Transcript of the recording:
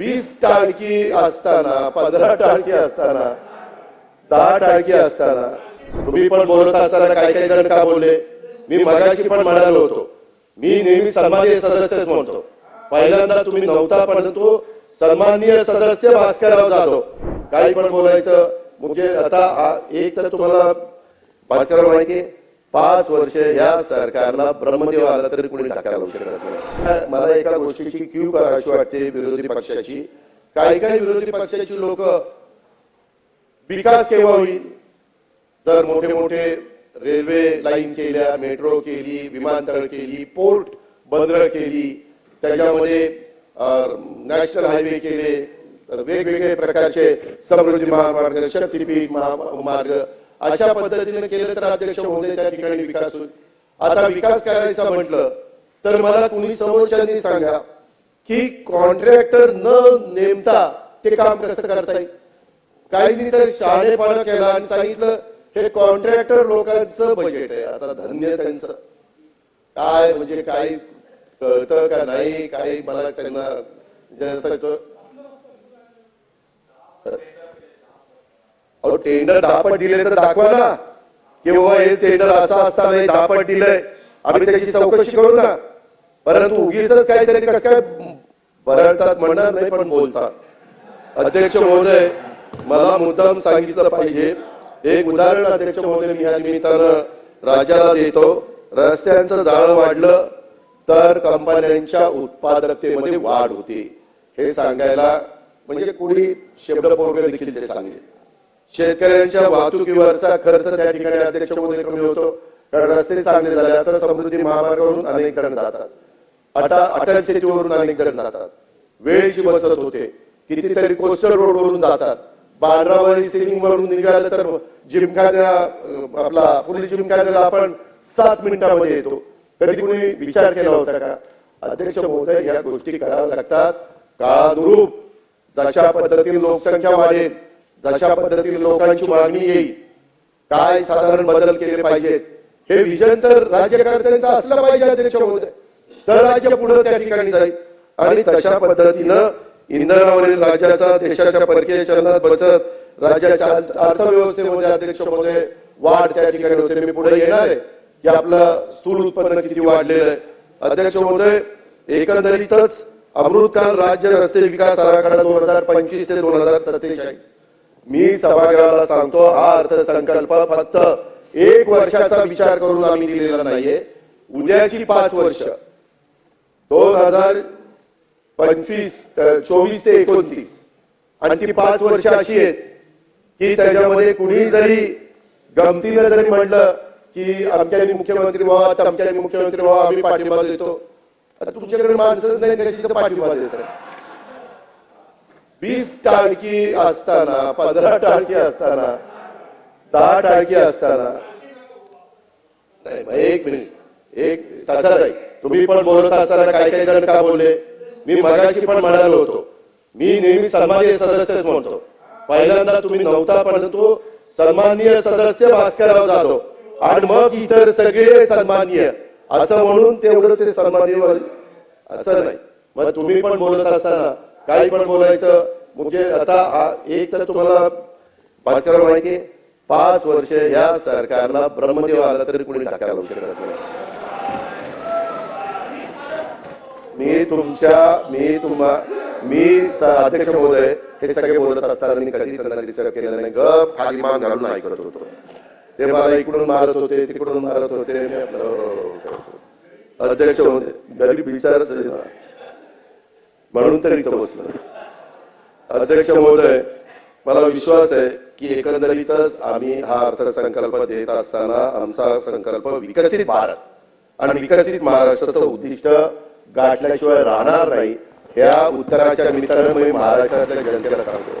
वीस टाळकी असताना पंधरा टाळकी असताना दहा टाळकी असताना. तुम्ही पण बोलत असताना काही काही जण का बोलले? मी मगाशी पण म्हणालो होतो. मी नेहमी सन्मान्य सदस्यच म्हणतो. पहिल्यांदा तुम्ही नव्हता परंतु सन्माननीय सदस्य भास्करराव जाधव. काही पण बोलायचं. म्हणजे आता एक तर तुम्हाला भास्करराव माहितीये पाच वर्ष या सरकारला ब्रह्मदेव आला तरी कोणी धक्का लावू शकत नाही. मला एका गोष्टीची क्यू करायची वाटते विरोधी पक्षाची. काही काही विरोधी पक्षाची लोक विकास केव्हा होईल? जर मोठे मोठे रेल्वे लाईन केल्या मेट्रो केली विमानतळ केली पोर्ट बंदर केली त्याच्यामध्ये नॅशनल हायवे केले वेगवेगळे प्रकारचे समृद्धी महामार्ग शक्तीपीठ महामार्ग अशा पद्धतीने केलं तर अध्यक्ष महोदय त्या ठिकाणी विकास होईल. आता विकास करायचा म्हटलं तर मला कुणी समोरच्यांनी सांगा की कॉन्ट्रॅक्टर न नेमता ते काम कसं करता येईल? काहींनी तर शाळेपणा केला आणि सांगितलं हे कॉन्ट्रॅक्टर लोकांचं बजेट आहे आता धन्य त्यांचं. काय म्हणजे काय कळतं का नाही? काय मला त्यांना जनता अहो टेंडर दापट दिले तर दाखवा ना. किंवा हे टेंडर असं असता नाही दापट दिलंय आम्ही त्याची चौकशी करू ना. परंतु उगीच काहीतरी कसं काय बरळतात म्हणणार नाही पण बोलतात. अध्यक्ष महोदय मला मुद्दाम सांगितलं पाहिजे. एक उदाहरण अध्यक्ष महोदय मी या निमित्तानं राज्याला देतो. रस्त्यांचं जाळं वाढलं तर कंपन्यांच्या उत्पादकतेमध्ये वाढ होती. हे सांगायला म्हणजे कुणी शब्द पोरग देखील ते सांगेल. शेतकऱ्यांच्या वाहतुकीवरचा खर्च त्या ठिकाणी अध्यक्ष महोदय कमी होतो. कारण रस्ते चांगले झाले आता समृद्धी महामार्गावरून अनेक जण जातात. अटा अटल सेतूवरून अनेक जण जातात. वेळेची बचत होते. कितीतरी कोस्टल रोड वरून जातात. बांद्रावरी सिलिंग वरून निघालं तर जिमखान्या आपला पोलीस जिमखान्याला आपण सात मिनिटांमध्ये येतो. कधी कुणी विचार केला होता का? अध्यक्ष महोदय या गोष्टी कराव्या लागतात. काळानुरूप जशा पद्धतीने लोकसंख्या वाढेल जशा पद्धतीने लोकांची मागणी येईल काय साधारण बदल केले पाहिजेत? हे विजन तर राज्यकर्त्यांचं असलं पाहिजे अध्यक्ष महोदय. तर राज्य पुढे त्या ठिकाणी जाईल. आणि तशा पद्धतीनं इंधनावरील राज्याचा देशाच्या परकीय चलनात बचत राज्याच्या अर्थव्यवस्थेमध्ये अध्यक्ष महोदय वाढ त्या ठिकाणी होते. मी पुढे येणार आहे. की आपलं स्थूल उत्पन्न किती वाढलेलं आहे. अध्यक्ष महोदय एकंदरीतच अमृतकाल राज्य रस्ते विकास आराखडा दोन हजार पंचवीस ते दोन हजार सत्तेचाळीस. मी सभागृहाला सांगतो हा अर्थसंकल्प फक्त एक वर्षाचा विचार करून आम्ही दिलेला नाहीये. उद्याची पाच वर्ष. दोन हजार पंचवीस चोवीस ते एकोणतीस. आणि ती पाच वर्ष अशी आहेत की त्याच्यामध्ये कुणी जरी गमतीनं जरी म्हटलं की आमच्यानी मुख्यमंत्री व्हावा आमच्यानी मुख्यमंत्री व्हावा आम्ही पाठिंबा देतो. आता तुमच्याकडे माणसंच नाही तर पाठिंबा देत वीस टाळकी असताना पंधरा टाळकी असताना दहा टाळकी असताना. नाही एक मिनिट एक तसा नाही तुम्ही पण बोलत असताना काही काही जण का बोलले? मी मगाशी पण म्हणालो होतो. मी नेहमी सन्माननीय सदस्य म्हणतो. पहिल्यांदा तुम्ही नव्हता परंतु सन्माननीय सदस्य भास्करराव जाधव. आणि मग इतर सगळे सन्माननीय असं म्हणून तेवढं ते सन्माननीय असं नाही. मग तुम्ही पण बोलत असताना काही पण बोलायचं म्हणजे आता एक तर तुम्हाला भास्कर माहितीये पाच वर्ष या सरकारला ब्रह्मदेव आला तरी कुणी धक्का लावू शकत नाही. मी तुमच्या मी तुम्हा मी अध्यक्ष महोदय हे सगळे बोलत असताना मी कधी त्यांना रिसर्व केलं नाही. गप खाली मान घालून ऐकत होतो. ते मला इकडून मारत होते तिकडून मारत होते मी आपलं हो, हो, अध्यक्ष महोदय गरीब विचारच म्हणून तर इथं बसलो. अध्यक्ष महोदय मला विश्वास आहे की एकंदरीतच आम्ही हा अर्थसंकल्प देत असताना आमचा संकल्प विकसित भारत आणि विकसित महाराष्ट्राचं उद्दिष्ट गाठल्याशिवाय राहणार नाही या उत्तराच्या निमित्तानं मी महाराष्ट्रातल्या जनतेला सांगतो.